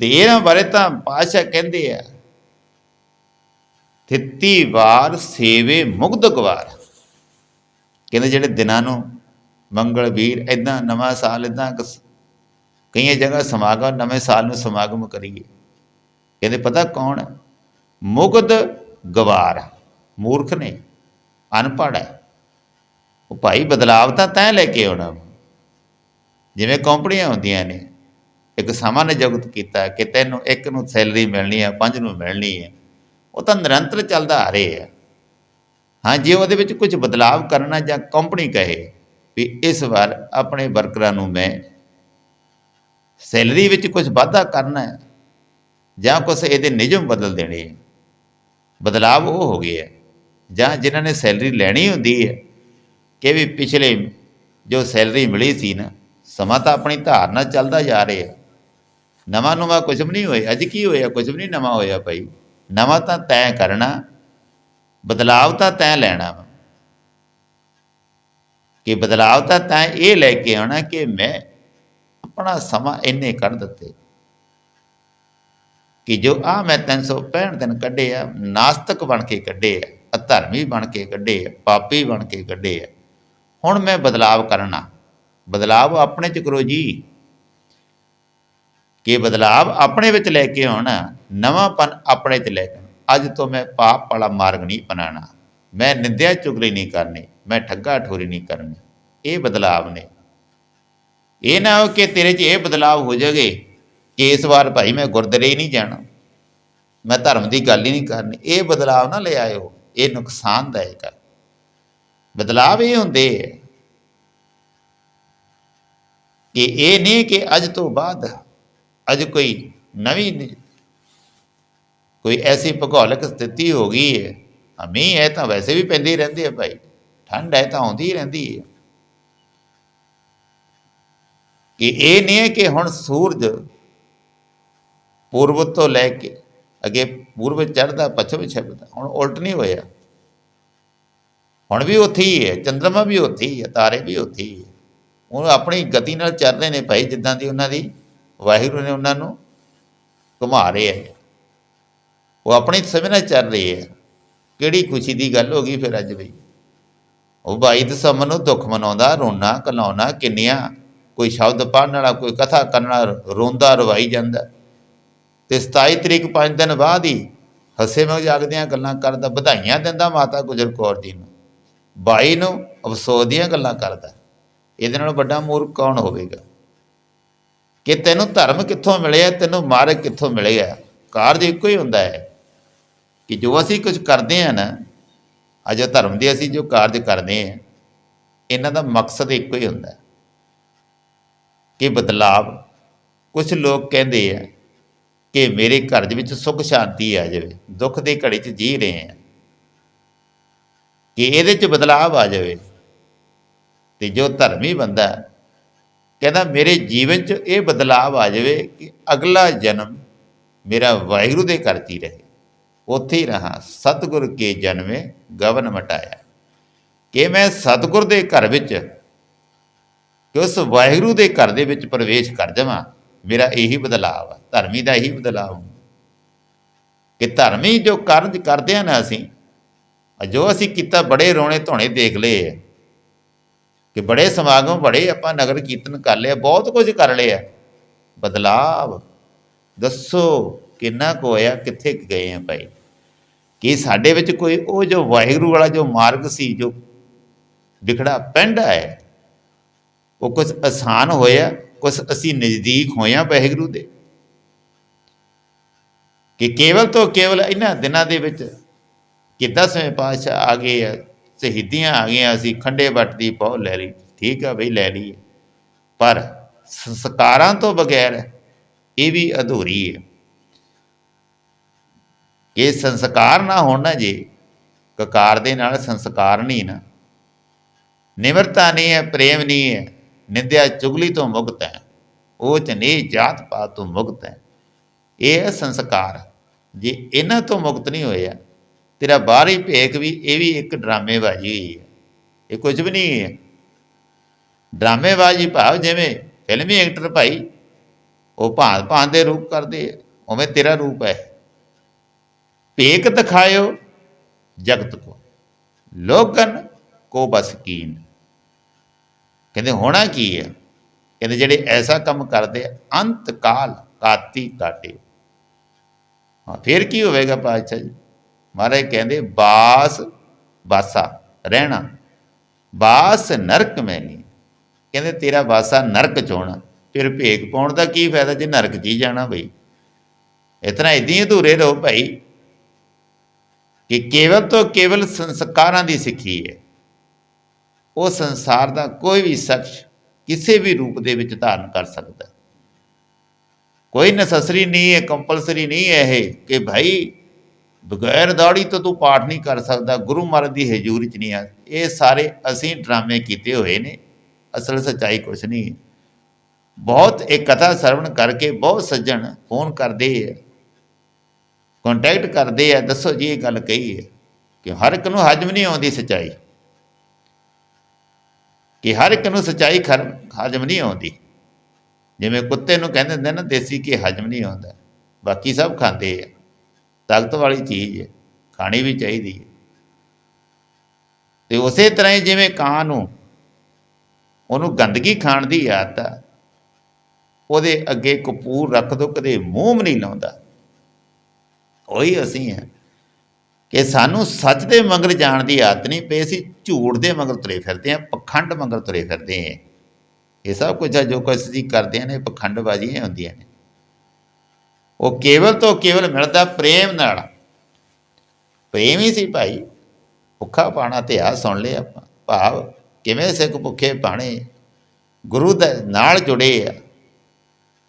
A: ਤੇ ਇਹਨਾਂ ਬਾਰੇ ਤਾਂ ਪਾਸ਼ਾ ਕਹਿੰਦੇ ਆ, ਥਿੱਤੀ ਵਾਰ ਸੇਵੇ ਮੁਗਧ ਗਵਾਰ ਕਹਿੰਦੇ ਜਿਹੜੇ ਦਿਨਾਂ ਨੂੰ ਮੰਗਲ ਵੀਰ ਇਦਾਂ ਨਵਾਂ ਸਾਲ ਇਦਾਂ ਕਈਆਂ ਜਗ੍ਹਾ ਸਮਾਗਮ, ਨਵੇਂ ਸਾਲ ਨੂੰ ਸਮਾਗਮ ਕਰੀਏ। ਕਹਿੰਦੇ ਪਤਾ ਕੌਣ? ਮੁਗਧ ਗਵਾਰ। ਮੂਰਖ ਨੇ, ਅਨਪੜ੍ਹ ਹੈ। ਉਹ ਭਾਈ ਬਦਲਾਵ ਤਾਂ ਤੈਂ ਲੈ ਕੇ ਆਉਣਾ। ਜਿਵੇਂ ਕੰਪਨੀਆਂ ਹੁੰਦੀਆਂ ਨੇ, ਇੱਕ ਸਮਾਂ ਨੇ ਜਗਤ ਕੀਤਾ ਕਿ ਤੈਨੂੰ ਇੱਕ ਨੂੰ ਸੈਲਰੀ ਮਿਲਣੀ ਹੈ ਪੰਜ ਨੂੰ ਮਿਲਣੀ ਹੈ ਉਹ ਤਾਂ ਨਿਰੰਤਰ ਚੱਲਦਾ ਆ ਰਿਹਾ ਹੈ ਹਾਂ, ਜੇ ਉਹਦੇ ਵਿੱਚ ਕੁਝ ਬਦਲਾਵ ਕਰਨਾ ਜਾਂ ਕੰਪਨੀ ਕਹੇ ਵੀ ਇਸ ਵਾਰ ਆਪਣੇ ਵਰਕਰਾਂ ਨੂੰ ਮੈਂ ਸੈਲਰੀ ਵਿੱਚ ਕੁਝ ਵਾਧਾ ਕਰਨਾ ਹੈ ਜਾਂ ਕੁਝ ਇਹਦੇ ਨਿਯਮ ਬਦਲ ਦੇਣੇ ਹੈ। ਬਦਲਾਵ ਉਹ ਹੋ ਗਏ ਹੈ, ਜਾਂ ਜਿਨ੍ਹਾਂ ਨੇ ਸੈਲਰੀ ਲੈਣੀ ਹੁੰਦੀ ਹੈ, ਕਿ ਵੀ ਪਿਛਲੇ ਜੋ ਸੈਲਰੀ ਮਿਲੀ ਸੀ ਨਾ, ਸਮਾਂ ਤਾਂ ਆਪਣੀ ਧਾਰਨਾ ਚੱਲਦਾ ਜਾ ਰਿਹਾ ਨਵਾਂ ਨਵਾਂ ਕੁਝ ਵੀ ਨਹੀਂ ਹੋਇਆ, ਅੱਜ ਕੀ ਹੋਇਆ ਕੁਝ ਵੀ ਨਹੀਂ ਨਵਾਂ ਹੋਇਆ ਭਾਈ। ਨਵਾਂ ਤਾਂ ਤੈਅ ਕਰਨਾ, ਬਦਲਾਵ ਤਾਂ ਤੈਅ ਲੈਣਾ ਵਾ। ਕਿ ਬਦਲਾਵ ਤਾਂ ਤੈਅ ਇਹ ਲੈ ਕੇ ਆਉਣਾ ਕਿ ਮੈਂ ਆਪਣਾ ਸਮਾਂ ਇੰਨੇ ਕੱਢ ਦਿੱਤੇ। ਕਿ ਜੋ ਆ ਮੈਂ 365 ਦਿਨ ਕੱਢੇ ਆ, ਨਾਸਤਕ ਬਣ ਕੇ ਕੱਢੇ ਆ, ਅਧਰਮੀ ਬਣ ਕੇ ਕੱਢੇ ਆ, ਪਾਪੀ ਬਣ ਕੇ ਕੱਢੇ ਆ। ਹੁਣ ਮੈਂ ਬਦਲਾਵ ਕਰਨਾ। ਬਦਲਾਵ ਆਪਣੇ ਚ ਕਰੋ ਜੀ। ਕਿ ਬਦਲਾਵ ਆਪਣੇ ਵਿੱਚ ਲੈ ਕੇ ਆਉਣਾ, ਨਵਾਂਪਨ ਆਪਣੇ ਚ ਲੈ ਕੇ ਅੱਜ ਤੋਂ ਮੈਂ ਪਾਪ ਵਾਲਾ ਮਾਰਗ ਨਹੀਂ ਅਪਣਾਉਣਾ ਮੈਂ ਨਿੰਦਿਆ ਚੁਗਲੀ ਨਹੀਂ ਕਰਨੀ, ਮੈਂ ਠੱਗਾ ਠੋਰੀ ਨਹੀਂ ਕਰਨੀ। ਇਹ ਬਦਲਾਵ ਨੇ। ਇਹ ਨਾ ਹੋ ਕਿ ਤੇਰੇ 'ਚ ਇਹ ਬਦਲਾਵ ਹੋ ਜਾਗੇ ਕਿ ਇਸ ਵਾਰ ਭਾਈ ਮੈਂ ਗੁਰਦੁਆਰੇ ਹੀ ਨਹੀਂ ਜਾਣਾ। ਮੈਂ ਧਰਮ ਦੀ ਗੱਲ ਹੀ ਨਹੀਂ ਕਰਨੀ। ਇਹ ਬਦਲਾਵ ਨਾ ਲੈ ਆਇਓ। ਇਹ ਨੁਕਸਾਨਦਾਇਕ ਹੈ। ਬਦਲਾਵ ਇਹ ਹੁੰਦੇ ਹੈ ਕਿ ਇਹ ਨਹੀਂ ਕਿ ਅੱਜ ਤੋਂ ਬਾਅਦ ਅੱਜ ਕੋਈ ਨਵੀਂ ਕੋਈ ਐਸੀ ਭੂਗੋਲਿਕ ਸਥਿਤੀ ਹੋ ਗਈ ਹੈ। ਹਾਂ, ਮੀਂਹ ਹੈ ਤਾਂ ਵੈਸੇ ਵੀ ਪੈਂਦੇ ਹੀ ਰਹਿੰਦੇ ਆ ਭਾਈ। ਠੰਡ ਹੈ ਤਾਂ ਆਉਂਦੀ ਰਹਿੰਦੀ ਹੈ। ਕਿ ਇਹ ਨਹੀਂ ਹੈ ਕਿ ਹੁਣ ਸੂਰਜ ਪੂਰਬ ਤੋਂ ਲੈ ਕੇ ਅੱਗੇ ਪੂਰਬ ਚੜਦਾ ਪੱਛਮ ਛਿਪਦਾ। ਹੁਣ ਉਲਟ ਨਹੀਂ ਹੋਇਆ। ਹੁਣ ਵੀ ਉੱਥੇ ਹੀ ਹੈ, ਚੰਦਰਮਾ ਵੀ ਉੱਥੇ ਹੀ ਹੈ, ਤਾਰੇ ਵੀ ਉੱਥੇ ਹੀ ਹੈ। ਉਹ ਆਪਣੀ ਗਤੀ ਨਾਲ ਚੱਲ ਰਹੇ ਨੇ ਭਾਈ, ਜਿੱਦਾਂ ਦੀ ਉਹਨਾਂ ਦੀ ਵਾਹਿਗੁਰੂ ਨੇ ਉਹਨਾਂ ਨੂੰ ਘੁਮਾ ਰਹੇ ਹੈ। ਉਹ ਆਪਣੀ ਸਮੇਂ ਨਾਲ ਚੱਲ ਰਹੇ ਹੈ। ਕਿਹੜੀ ਖੁਸ਼ੀ ਦੀ ਗੱਲ ਹੋ ਗਈ ਫਿਰ ਅੱਜ ਵੀ? ਉਹ ਭਾਈ ਦਸੰਮ ਨੂੰ ਦੁੱਖ ਮਨਾਉਂਦਾ, ਰੋਣਾ ਕਲਾਉਣਾ ਕਿੰਨੀਆਂ ਕੋਈ ਸ਼ਬਦ ਪੜ੍ਹਨ ਵਾਲਾ, ਕੋਈ ਕਥਾ ਕਰਨ ਵਾਲਾ ਰੋਂਦਾ, ਰਵਾਈ ਜਾਂਦਾ। ਤੇ 27 ਤਰੀਕ ਪੰਜ ਦਿਨ ਬਾਅਦ ਹੀ ਹੱਸੇ ਮਜ਼ਾਕ ਦੀਆਂ ਗੱਲਾਂ ਕਰਦਾ, ਵਧਾਈਆਂ ਦਿੰਦਾ ਮਾਤਾ ਗੁਜਰ ਕੌਰ ਜੀ ਨੂੰ। ਬਾਈ ਨੂੰ ਅਫਸੋਸ ਦੀਆਂ ਗੱਲਾਂ ਕਰਦਾ, ਇਹਦੇ ਨਾਲ ਵੱਡਾ ਮੂਰਖ ਕੌਣ ਹੋਵੇਗਾ? ਕਿ ਤੈਨੂੰ ਧਰਮ ਕਿੱਥੋਂ ਮਿਲਿਆ, ਤੈਨੂੰ ਮਾਰਗ ਕਿੱਥੋਂ ਮਿਲਿਆ? ਕਾਰਜ ਇੱਕੋ ਹੀ ਹੁੰਦਾ ਹੈ ਕਿ ਜੋ ਅਸੀਂ ਕੁਝ ਕਰਦੇ ਹਾਂ ਨਾ, ਅਜੋ ਧਰਮ ਦੇ ਅਸੀਂ ਜੋ ਕਾਰਜ ਕਰਦੇ ਹਾਂ, ਇਹਨਾਂ ਦਾ ਮਕਸਦ ਇੱਕੋ ਹੀ ਹੁੰਦਾ ਕਿ ਬਦਲਾਵ ਕੁਝ ਲੋਕ ਕਹਿੰਦੇ ਆ ਕਿ ਮੇਰੇ ਘਰ ਦੇ ਵਿੱਚ ਸੁੱਖ ਸ਼ਾਂਤੀ ਆ ਜਾਵੇ, ਦੁੱਖ ਦੀ ਘੜੀ 'ਚ ਜੀ ਰਹੇ ਆ ਕਿ ਇਹਦੇ 'ਚ ਬਦਲਾਵ ਆ ਜਾਵੇ। ਤੇ ਜੋ ਧਰਮੀ ਬੰਦਾ ਕਹਿੰਦਾ ਮੇਰੇ ਜੀਵਨ 'ਚ ਇਹ ਬਦਲਾਵ ਆ ਜਾਵੇ ਕਿ ਅਗਲਾ ਜਨਮ ਮੇਰਾ ਵਾਹਿਗੁਰੂ ਦੇ ਘਰ 'ਚ ਹੀ ਰਹੇ। ਉੱਥੇ ਹੀ ਰਹਾ, ਸਤਿਗੁਰ ਕੇ ਜਨਮੇ ਗਵਨ ਮਟਾਇਆ। ਕਿ ਮੈਂ ਸਤਿਗੁਰ ਦੇ ਘਰ ਵਿੱਚ ਕਿ ਉਸ ਵਾਹਿਗੁਰੂ ਦੇ ਘਰ ਦੇ ਵਿੱਚ ਪ੍ਰਵੇਸ਼ ਕਰ ਜਾਵਾਂ ਮੇਰਾ ਇਹੀ ਬਦਲਾਵ ਆ, ਧਰਮੀ ਦਾ ਇਹੀ ਬਦਲਾਵ ਕਿ ਧਰਮੀ ਜੋ ਕਾਰਜ ਕਰਦੇ ਆ ਨਾ ਅਸੀਂ ਜੋ ਅਸੀਂ ਕੀਤਾ ਬੜੇ ਰੋਣੇ ਧੋਣੇ ਦੇਖ ਲਏ ਆ। ਕਿ ਬੜੇ ਸਮਾਗਮ ਬੜੇ ਆਪਾਂ ਨਗਰ ਕੀਰਤਨ ਕਰ ਲਿਆ, ਬਹੁਤ ਕੁਝ ਕਰ ਲਿਆ। ਬਦਲਾਵ, ਦੱਸੋ ਕਿੰਨਾ ਕੁ ਹੋਇਆ, ਕਿੱਥੇ ਗਏ ਆ ਭਾਈ? ਕਿ ਸਾਡੇ ਵਿੱਚ ਕੋਈ ਉਹ ਜੋ ਵਾਹਿਗੁਰੂ ਵਾਲਾ ਜੋ ਮਾਰਗ ਸੀ, ਜੋ ਵਿਖੜਾ ਪਿੰਡ ਹੈ, ਉਹ ਕੁਝ ਆਸਾਨ ਹੋਇਆ? ਕੁਝ ਅਸੀਂ ਨਜ਼ਦੀਕ ਹੋਇਆ ਵਾਹਿਗੁਰੂ ਦੇ। ਕਿ ਕੇਵਲ ਤੋਂ ਕੇਵਲ ਇਹਨਾਂ ਦਿਨਾਂ ਦੇ ਵਿੱਚ ਕਿ ਦਸਵੇਂ ਪਾਤਸ਼ਾਹ ਆ ਗਏ ਆ, ਸ਼ਹੀਦੀਆਂ ਆ ਗਈਆਂ, ਅਸੀਂ ਖੰਡੇ ਵੱਟ ਦੀ ਪਹੁ ਲੈ ਲਈ। ਠੀਕ ਆ ਬਈ, ਲੈ ਲਈ ਪਰ ਸੰਸਕਾਰਾਂ ਤੋਂ ਬਗੈਰ ਇਹ ਵੀ ਅਧੂਰੀ ਹੈ। ਇਹ ਸੰਸਕਾਰ ਨਾ ਹੋਣ ਨਾ ਕਕਾਰ ਦੇ ਨਾਲ ਸੰਸਕਾਰ ਨਹੀਂ ਨਾ। ਨਿਮਰਤਾ ਨਹੀਂ ਹੈ, ਪ੍ਰੇਮ ਨਹੀਂ ਹੈ। ਨਿੰਦਿਆ ਚੁਗਲੀ ਤੋਂ ਮੁਕਤ ਹੈ ਉਹ ਚ ਜਾਤ ਪਾਤ ਤੋਂ ਮੁਕਤ ਹੈ। ਇਹ ਹੈ ਸੰਸਕਾਰ। ਜੇ ਇਹਨਾਂ ਤੋਂ ਮੁਕਤ ਨਹੀਂ ਹੋਇਆ ਤੇਰਾ ਬਾਹਰੀ ਭੇਖ ਵੀ, ਇਹ ਵੀ ਇੱਕ ਡਰਾਮੇਬਾਜ਼ੀ ਹੋਈ ਹੈ। ਇਹ ਕੁਝ ਵੀ ਨਹੀਂ ਹੈ। ਡਰਾਮੇਬਾਜ਼ੀ ਭਾਵ ਜਿਵੇਂ ਫਿਲਮੀ ਐਕਟਰ ਭਾਈ, ਉਹ ਭਾਂਤ ਭਾਂਤ ਦੇ ਰੂਪ ਕਰਦੇ ਆ, ਉਵੇਂ ਤੇਰਾ ਰੂਪ ਹੈ। ਭੇਕ ਦਿਖਾਇਓ ਜਗਤ ਕੋ, ਲੋਕਨ ਕੋ ਬਸ ਕੀਨ। ਕਹਿੰਦੇ ਹੋਣਾ ਕੀ ਹੈ ਕਹਿੰਦੇ ਜਿਹੜੇ ਐਸਾ ਕੰਮ ਕਰਦੇ ਆ, ਅੰਤ ਕਾਲ ਕਾਤੀ ਕਾਟੇ। ਹਾਂ, ਫਿਰ ਕੀ ਹੋਵੇਗਾ ਪਾਤਸ਼ਾਹ ਜੀ? ਮਹਾਰਾਜ ਕਹਿੰਦੇ, ਬਾਸ ਬਾਸਾ ਰਹਿਣਾ। ਬਾਸ ਨਰਕ ਮੈਂ ਨਹੀਂ। ਕਹਿੰਦੇ ਤੇਰਾ ਬਾਸਾ ਨਰਕ ਚ ਹੋਣਾ। ਫਿਰ ਭੇਗ ਪਾਉਣ ਦਾ ਕੀ ਫਾਇਦਾ ਜੇ ਨਰਕ ਜੀ ਜਾਣਾ ਬਈ? ਇਤਨਾ ਇਦਾਂ ਹੀ ਅਧੂਰੇ ਰਹੋ ਭਾਈ। ਕਿ ਕੇਵਲ ਤੋਂ ਕੇਵਲ ਸੰਸਕਾਰਾਂ ਦੀ ਸਿੱਖੀ ਹੈ। ਉਹ ਸੰਸਾਰ ਦਾ ਕੋਈ ਵੀ ਸ਼ਖਸ ਕਿਸੇ ਵੀ ਰੂਪ ਦੇ ਵਿੱਚ ਧਾਰਨ ਕਰ ਸਕਦਾ ਹੈ। ਕੋਈ ਨੈਸੈਸਰੀ ਨਹੀਂ ਹੈ ਕੰਪਲਸਰੀ ਨਹੀਂ ਹੈ ਇਹ ਕਿ ਭਾਈ ਬਗੈਰ ਦਾੜੀ ਤੋਂ ਤੂੰ ਪਾਠ ਨਹੀਂ ਕਰ ਸਕਦਾ, ਗੁਰੂ ਮਹਾਰਾਜ ਦੀ ਹਜ਼ੂਰੀ ਚ ਨਹੀਂ ਆ। ਇਹ ਸਾਰੇ ਅਸੀਂ ਡਰਾਮੇ ਕੀਤੇ ਹੋਏ ਨੇ, ਅਸਲ ਸੱਚਾਈ ਕੁਛ ਨਹੀਂ ਬਹੁਤ ਇਹ ਕਥਾ ਸਰਵਣ ਕਰਕੇ ਬਹੁਤ ਸੱਜਣ ਫੋਨ ਕਰਦੇ ਆ। ਕੰਟੈਕਟ ਕਰਦੇ ਆ, ਦੱਸੋ ਜੀ ਇਹ ਗੱਲ ਕਹੀ ਹੈ ਕਿ ਹਰ ਇੱਕ ਨੂੰ ਹਜਮ ਨਹੀਂ ਆਉਂਦੀ ਸੱਚਾਈ। ਕਿ ਹਰ ਇੱਕ ਨੂੰ ਸੱਚਾਈ ਖਰ, ਹਜਮ ਨਹੀਂ ਆਉਂਦੀ। ਜਿਵੇਂ ਕੁੱਤੇ ਨੂੰ ਕਹਿੰਦੇ ਹੁੰਦੇ ਨਾ, ਦੇਸੀ ਘੀ ਹਜਮ ਨਹੀਂ ਆਉਂਦਾ। ਬਾਕੀ ਸਭ ਖਾਂਦੇ ਆ। ਤਾਕਤ ਵਾਲੀ ਚੀਜ਼ ਹੈ ਖਾਣੀ ਵੀ ਚਾਹੀਦੀ ਹੈ ਤੇ ਉਸੇ ਤਰ੍ਹਾਂ ਹੀ ਜਿਵੇਂ ਕਾਂ ਨੂੰ, ਉਹਨੂੰ ਗੰਦਗੀ ਖਾਣ ਦੀ ਆਦਤ ਆ, ਉਹਦੇ ਅੱਗੇ ਕਪੂਰ ਰੱਖ ਦੋ, ਕਦੇ ਮੂੰਹ ਵੀ ਨਹੀਂ ਲਾਉਂਦਾ। ਉਹੀ ਅਸੀਂ ਹਾਂ ਕਿ ਸਾਨੂੰ ਸੱਚ ਦੇ ਮਗਰ ਜਾਣ ਦੀ ਆਦਤ ਨਹੀਂ ਪਈ, ਅਸੀਂ ਝੂਠ ਦੇ ਮਗਰ ਤੁਰੇ ਫਿਰਦੇ ਹਾਂ, ਪਖੰਡ ਮਗਰ ਤੁਰੇ ਫਿਰਦੇ ਹਾਂ। ਇਹ ਸਭ ਕੁਝ ਆ ਜੋ ਕੁਝ ਅਸੀਂ ਕਰਦੇ ਹਾਂ ਨੇ ਪਖੰਡਬਾਜ਼ੀਆਂ ਹੁੰਦੀਆਂ ਨੇ। ਉਹ ਕੇਵਲ ਤੋਂ ਕੇਵਲ ਮਿਲਦਾ ਪ੍ਰੇਮ ਨਾਲ। ਪ੍ਰੇਮ ਹੀ ਸੀ ਭਾਈ। ਭੁੱਖਾ ਪਾਣਾ ਤੇ ਆ ਸੁਣ ਲਿਆ ਆਪਾਂ। ਭਾਵ ਕਿਵੇਂ ਸਿੱਖ ਭੁੱਖੇ ਪਾਣੇ? ਗੁਰੂ ਦੇ ਨਾਲ ਜੁੜੇ ਆ।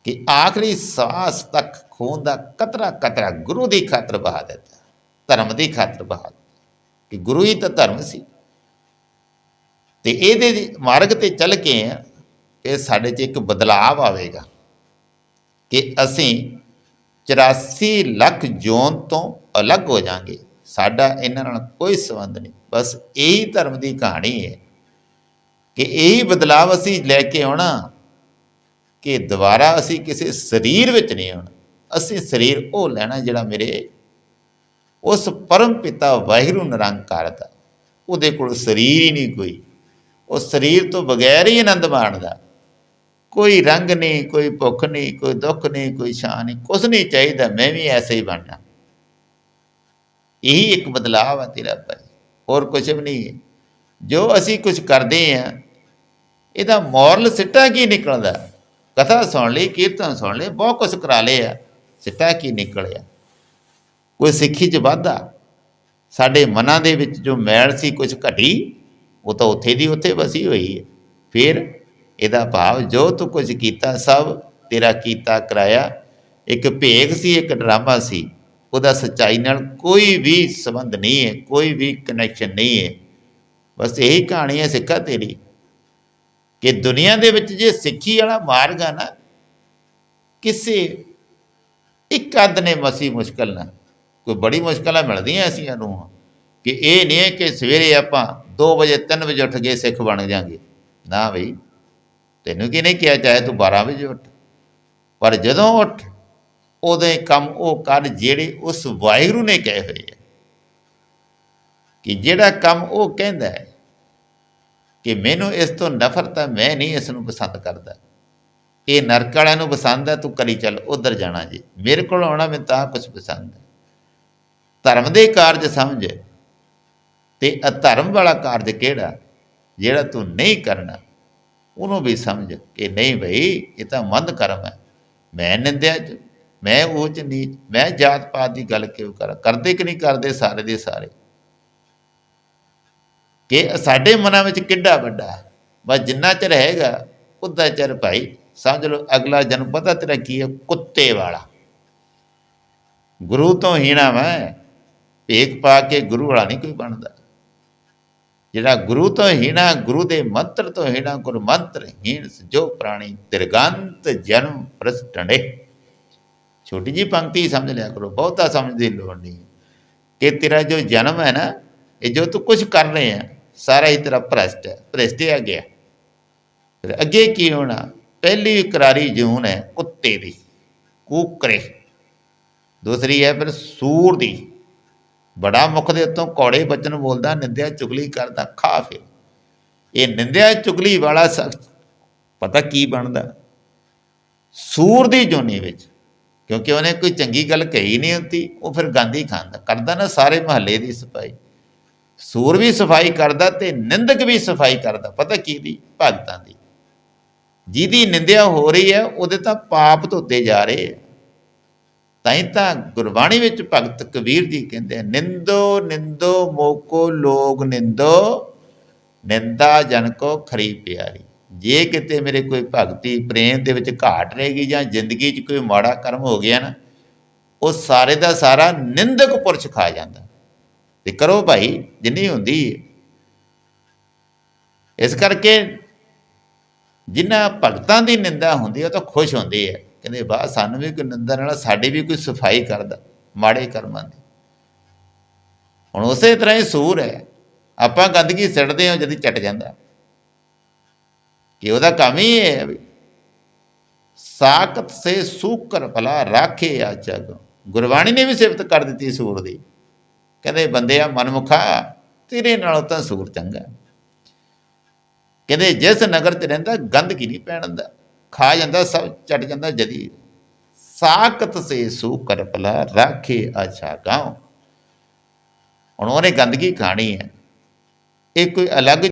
A: ਕਿ ਆਖਰੀ ਸਾਹ ਤੱਕ ਖੂਨ ਦਾ ਕਤਰਾ ਕਤਰਾ ਗੁਰੂ ਦੀ ਖਾਤਰ ਬਹਾ ਦਿੱਤਾ। ਧਰਮ ਦੀ ਖਾਤਰ ਬਹਾ ਕਿ ਗੁਰੂ ਹੀ ਤਾਂ ਧਰਮ ਸੀ। ਤੇ ਇਹਦੇ ਮਾਰਗ ਤੇ ਚੱਲ ਕੇ ਇਹ ਸਾਡੇ 'ਚ ਇੱਕ ਬਦਲਾਅ ਆਵੇਗਾ ਕਿ ਅਸੀਂ 84 ਲੱਖ ਜੋਨ ਤੋਂ ਅਲੱਗ ਹੋ ਜਾਾਂਗੇ। ਸਾਡਾ ਇਹਨਾਂ ਨਾਲ ਕੋਈ ਸੰਬੰਧ ਨਹੀਂ। ਬਸ ਇਹੀ ਧਰਮ ਦੀ ਕਹਾਣੀ ਹੈ ਕਿ ਇਹੀ ਬਦਲਾਅ ਅਸੀਂ ਲੈ ਕੇ ਆਉਣਾ ਕਿ ਦੁਬਾਰਾ ਅਸੀਂ ਕਿਸੇ ਸਰੀਰ ਵਿੱਚ ਨਹੀਂ ਆਉਣਾ। ਅਸੀਂ ਸਰੀਰ ਉਹ ਲੈਣਾ ਜਿਹੜਾ ਮੇਰੇ ਉਸ ਪਰਮ ਪਿਤਾ ਵਾਹਿਗੁਰੂ ਨਿਰੰਕਾਰ ਦਾ। ਉਹਦੇ ਕੋਲ ਸਰੀਰ ਹੀ ਨਹੀਂ ਕੋਈ। ਉਹ ਸਰੀਰ ਤੋਂ ਬਗੈਰ ਹੀ ਆਨੰਦ ਮਾਣਦਾ। ਕੋਈ ਰੰਗ ਨਹੀਂ, ਕੋਈ ਭੁੱਖ ਨਹੀਂ, ਕੋਈ ਦੁੱਖ ਨਹੀਂ, ਕੋਈ ਸ਼ਾਨ ਨਹੀਂ ਕੁਝ ਨਹੀਂ ਚਾਹੀਦਾ, ਮੈਂ ਵੀ ਐਸੇ ਹੀ ਬਣਨਾ। ਇਹੀ ਇੱਕ ਬਦਲਾਅ ਆ ਤੇਰਾ ਭਾਈ ਹੋਰ ਕੁਝ ਵੀ ਨਹੀਂ ਹੈ। ਜੋ ਅਸੀਂ ਕੁਝ ਕਰਦੇ ਆ ਇਹਦਾ ਮੋਰਲ ਸਿੱਟਾ ਕੀ ਨਿਕਲਦਾ? ਕਥਾ ਸੁਣ ਲਈ, ਕੀਰਤਨ ਸੁਣ ਲਈ, ਬਹੁਤ ਕੁਝ ਕਰਾ ਲਿਆ ਸਿੱਟਾ ਕੀ ਨਿਕਲਿਆ? ਕੋਈ ਸਿੱਖੀ ਚ ਵਾਧਾ ਸਾਡੇ ਮਨਾਂ ਦੇ ਵਿੱਚ ਜੋ ਮੈਲ ਸੀ ਕੁਝ ਘਟੀ, ਉਹ ਤਾਂ ਉੱਥੇ ਦੀ ਉੱਥੇ ਵਸੀ ਹੋਈ ਹੈ। ਫਿਰ ਇਹਦਾ ਭਾਵ, ਜੋ ਤੂੰ ਕੁਝ ਕੀਤਾ, ਸਭ ਤੇਰਾ ਕੀਤਾ, ਕਰਾਇਆ, ਇੱਕ ਭੇਖ ਸੀ, ਇੱਕ ਡਰਾਮਾ ਸੀ, ਉਹਦਾ ਸੱਚਾਈ ਨਾਲ ਕੋਈ ਵੀ ਸੰਬੰਧ ਨਹੀਂ ਹੈ, ਕੋਈ ਵੀ ਕਨੈਕਸ਼ਨ ਨਹੀਂ ਹੈ। ਬਸ ਇਹੀ ਕਹਾਣੀ ਹੈ ਸਿੱਖਾ ਤੇਰੀ, ਕਿ ਦੁਨੀਆ ਦੇ ਵਿੱਚ ਜੇ ਸਿੱਖੀ ਵਾਲਾ ਮਾਰਗ ਆ ਨਾ, ਕਿਸੇ ਇੱਕ ਅੱਧ ਨੇ ਮਸੀ ਮੁਸ਼ਕਲ ਨਾ ਕੋਈ ਬੜੀ ਮੁਸ਼ਕਲਾਂ ਮਿਲਦੀਆਂ ਐਸੀਆਂ ਨੂੰ। ਕਿ ਇਹ ਨਹੀਂ ਹੈ ਕਿ ਸਵੇਰੇ ਆਪਾਂ 2 ਵਜੇ 3 ਵਜੇ ਉੱਠ ਕੇ ਸਿੱਖ ਬਣ ਜਾਾਂਗੇ। ਨਾ ਬਈ। ਤੈਨੂੰ ਕੀ ਨਹੀਂ ਕਿਹਾ, ਚਾਹੇ ਤੂੰ 12 ਵਜੇ ਉੱਠ। ਪਰ ਜਦੋਂ ਉੱਠ, ਉਹਦੇ ਕੰਮ ਉਹ ਕਰ ਜਿਹੜੇ ਉਸ ਵਾਹਿਗੁਰੂ ਨੇ ਕਹੇ ਹੋਏ ਆ। ਕਿ ਜਿਹੜਾ ਕੰਮ ਉਹ ਕਹਿੰਦਾ ਹੈ ਕਿ ਮੈਨੂੰ ਇਸ ਤੋਂ ਨਫ਼ਰਤ ਹੈ ਮੈਂ ਨਹੀਂ, ਇਸ ਨੂੰ ਪਸੰਦ ਕਰਦਾ। ਇਹ ਨਰਕ ਵਾਲਿਆਂ ਨੂੰ ਪਸੰਦ ਹੈ, ਤੂੰ ਕਰੀ ਚੱਲ, ਉਧਰ ਜਾਣਾ ਜੀ। ਮੇਰੇ ਕੋਲ ਆਉਣਾ ਮੈਨੂੰ ਤਾਂ ਕੁਝ ਪਸੰਦ ਹੈ। ਧਰਮ ਦੇ ਕਾਰਜ ਸਮਝ। ਤੇ ਅਧਰਮ ਵਾਲਾ ਕਾਰਜ ਕਿਹੜਾ? ਜਿਹੜਾ ਤੂੰ ਨਹੀਂ ਕਰਨਾ, ਉਹਨੂੰ ਵੀ ਸਮਝ ਕਿ ਨਹੀਂ ਭਈ ਇਹ ਤਾਂ ਮੰਦ ਕਰਮ ਹੈ। ਮੈਂ ਨਿੰਦਿਆ ਚ, ਮੈਂ ਉਹ ਚ ਨੀਚ ਮੈਂ ਜਾਤ ਪਾਤ ਦੀ ਗੱਲ ਕਿਉਂ ਕਰਾਂ? ਕਰਦੇ ਕਿ ਨਹੀਂ ਕਰਦੇ ਸਾਰੇ ਦੇ ਸਾਰੇ? ਕਿ ਸਾਡੇ ਮਨਾਂ ਵਿੱਚ ਕਿੱਡਾ ਵੱਡਾ ਬਸ ਜਿੰਨਾ ਚਿਰ ਹੈਗਾ, ਉਦਾਂ ਚਿਰ ਭਾਈ, ਸਮਝ ਲਓ ਅਗਲਾ ਜਨਮ ਪਤਾ ਤੇਰਾ ਕੀ ਹੈ? ਕੁੱਤੇ ਵਾਲਾ। ਗੁਰੂ ਤੋਂ ਹੀਣਾ ਮੈਂ। ਭੇਖ ਪਾ ਕੇ ਗੁਰੂ ਵਾਲਾ ਨਹੀਂ ਕੋਈ ਬਣਦਾ। ਜਿਹੜਾ ਗੁਰੂ ਤੋਂ ਹੀਣਾ, ਗੁਰੂ ਦੇ ਮੰਤਰ ਤੋਂ ਹੀਣਾ ਗੁਰ ਮੰਤਰ ਹੀਣ ਜੋ ਪ੍ਰਾਣੀ ਤਿਰਗੰਤ ਜਨਮ ਪ੍ਰਸਟੰਡੇ ਛੋਟੀ ਜੀ ਪੰਕਤੀ ਸਮਝ ਲਿਆ ਕਰੋ, ਬਹੁਤਾ ਸਮਝ ਦੀ ਲੋੜ ਨਹੀਂ। ਕਿ ਤੇਰਾ ਜੋ ਜਨਮ ਹੈ ਨਾ, ਇਹ ਜੋ ਤੂੰ ਕੁਝ ਕਰ ਰਹੇ ਹੈ, ਸਾਰਾ ਹੀ ਤੇਰਾ ਭ੍ਰਸ਼ਟ ਹੈ ਭ੍ਰਸ਼ਟ ਆ ਗਿਆ। ਫਿਰ ਅੱਗੇ ਕੀ ਹੋਣਾ? ਪਹਿਲੀ ਕਰਾਰੀ ਜੂਨ ਹੈ, ਕੁੱਤੇ ਦੀ, ਕੂਕਰੇ। ਦੂਸਰੀ ਹੈ ਫਿਰ ਸੂਰ ਦੀ। ਬੜਾ ਮੁਖ ਦੇ ਉੱਤੋਂ ਕੌੜੇ ਬਚਨ ਬੋਲਦਾ, ਨਿੰਦਿਆ ਚੁਗਲੀ ਕਰਦਾ, ਖਾ ਫਿਰ। ਇਹ ਨਿੰਦਿਆ ਚੁਗਲੀ ਵਾਲਾ ਸ਼ਖਸ ਪਤਾ ਕੀ ਬਣਦਾ? ਸੂਰ ਦੀ ਜੋਨੀ ਵਿੱਚ, ਕਿਉਂਕਿ ਉਹਨੇ ਕੋਈ ਚੰਗੀ ਗੱਲ ਕਹੀ ਨਹੀਂ ਹੁੰਦੀ, ਉਹ ਫਿਰ ਗਾਂਧੀ ਖਾਂਦਾ, ਕਰਦਾ ਨਾ ਸਾਰੇ ਮਹੱਲੇ ਦੀ ਸਫ਼ਾਈ। ਸੂਰ ਵੀ ਸਫ਼ਾਈ ਕਰਦਾ ਤੇ ਨਿੰਦਕ ਵੀ ਸਫ਼ਾਈ ਕਰਦਾ, ਪਤਾ ਕੀ ਦੀ ਭਗਤਾਂ ਦੀ। ਜਿਹਦੀ ਨਿੰਦਿਆ ਹੋ ਰਹੀ ਹੈ, ਉਹਦੇ ਤਾਂ ਪਾਪ ਧੋਤੇ ਜਾ ਰਹੇ ਆ ਤਾਂ ਹੀ ਤਾਂ ਗੁਰਬਾਣੀ ਵਿੱਚ ਭਗਤ ਕਬੀਰ ਜੀ ਕਹਿੰਦੇ ਨਿੰਦੋ ਨਿੰਦੋ ਮੋਕੋ ਲੋਗ ਨਿੰਦੋ, ਨਿੰਦਾ ਜਨ ਕੋ ਖਰੀ ਪਿਆਰੀ। ਜੇ ਕਿਤੇ ਮੇਰੇ ਕੋਈ ਭਗਤੀ ਪ੍ਰੇਮ ਦੇ ਵਿੱਚ ਘਾਟ ਰਹੇਗੀ ਜਾਂ ਜ਼ਿੰਦਗੀ 'ਚ ਕੋਈ ਮਾੜਾ ਕਰਮ ਹੋ ਗਿਆ ਨਾ, ਉਹ ਸਾਰੇ ਦਾ ਸਾਰਾ ਨਿੰਦਕ ਪੁਰਸ਼ ਖਾ ਜਾਂਦਾ। ਤੇ ਕਰੋ ਭਾਈ, ਜਿੰਨੀ ਹੁੰਦੀ ਹੈ ਇਸ ਕਰਕੇ ਜਿਨ੍ਹਾਂ ਭਗਤਾਂ ਦੀ ਨਿੰਦਾ ਹੁੰਦੀ ਹੈ ਉਹ ਤਾਂ ਖੁਸ਼ ਹੁੰਦੀ ਹੈ ਕਹਿੰਦੇ ਵਾਹ, ਸਾਨੂੰ ਵੀ ਕੋਈ ਨਿੰਦਾ ਨਾਲ ਸਾਡੀ ਵੀ ਕੋਈ ਸਫ਼ਾਈ ਕਰਦਾ, ਮਾੜੇ ਕਰਮਾਂ ਦੀ। ਹੁਣ ਉਸੇ ਤਰ੍ਹਾਂ ਹੀ ਸੂਰ ਹੈ। ਆਪਾਂ ਗੰਦਗੀ ਸਿੱਟਦੇ ਹਾਂ, ਜਦੀ ਚਟ ਜਾਂਦਾ। ਕਿ ਉਹਦਾ ਕੰਮ ਹੀ ਇਹ ਹੈ ਵੀ ਸਾਖਤ ਸੇ ਸੂਕਰ ਭਲਾ ਰਾਖੇ ਆ ਜਗ। ਗੁਰਬਾਣੀ ਨੇ ਵੀ ਸਿਫਤ ਕਰ ਦਿੱਤੀ ਸੂਰ ਦੀ। ਕਹਿੰਦੇ ਬੰਦਿਆ ਮਨਮੁਖਾ, ਤੇਰੇ ਨਾਲੋਂ ਤਾਂ ਸੂਰ ਚੰਗਾ। ਕਹਿੰਦੇ ਜਿਸ ਨਗਰ 'ਚ ਰਹਿੰਦਾ, ਗੰਦਗੀ ਨਹੀਂ ਪੈਣ ਦਿੰਦਾ। ਖਾ ਜਾਂਦਾ, ਸਭ ਚਟ ਜਾਂਦਾ ਜਦੀ। ਸਾਖਤ ਸੇ ਸੂਕਰ ਭਲਾ ਰਾਖੇ ਅੱਛਾ ਗਾਉ। ਹੁਣ ਉਹਨੇ ਗੰਦਗੀ ਖਾਣੀ ਹੈ। ਇਹ ਕੋਈ ਅਲੱਗ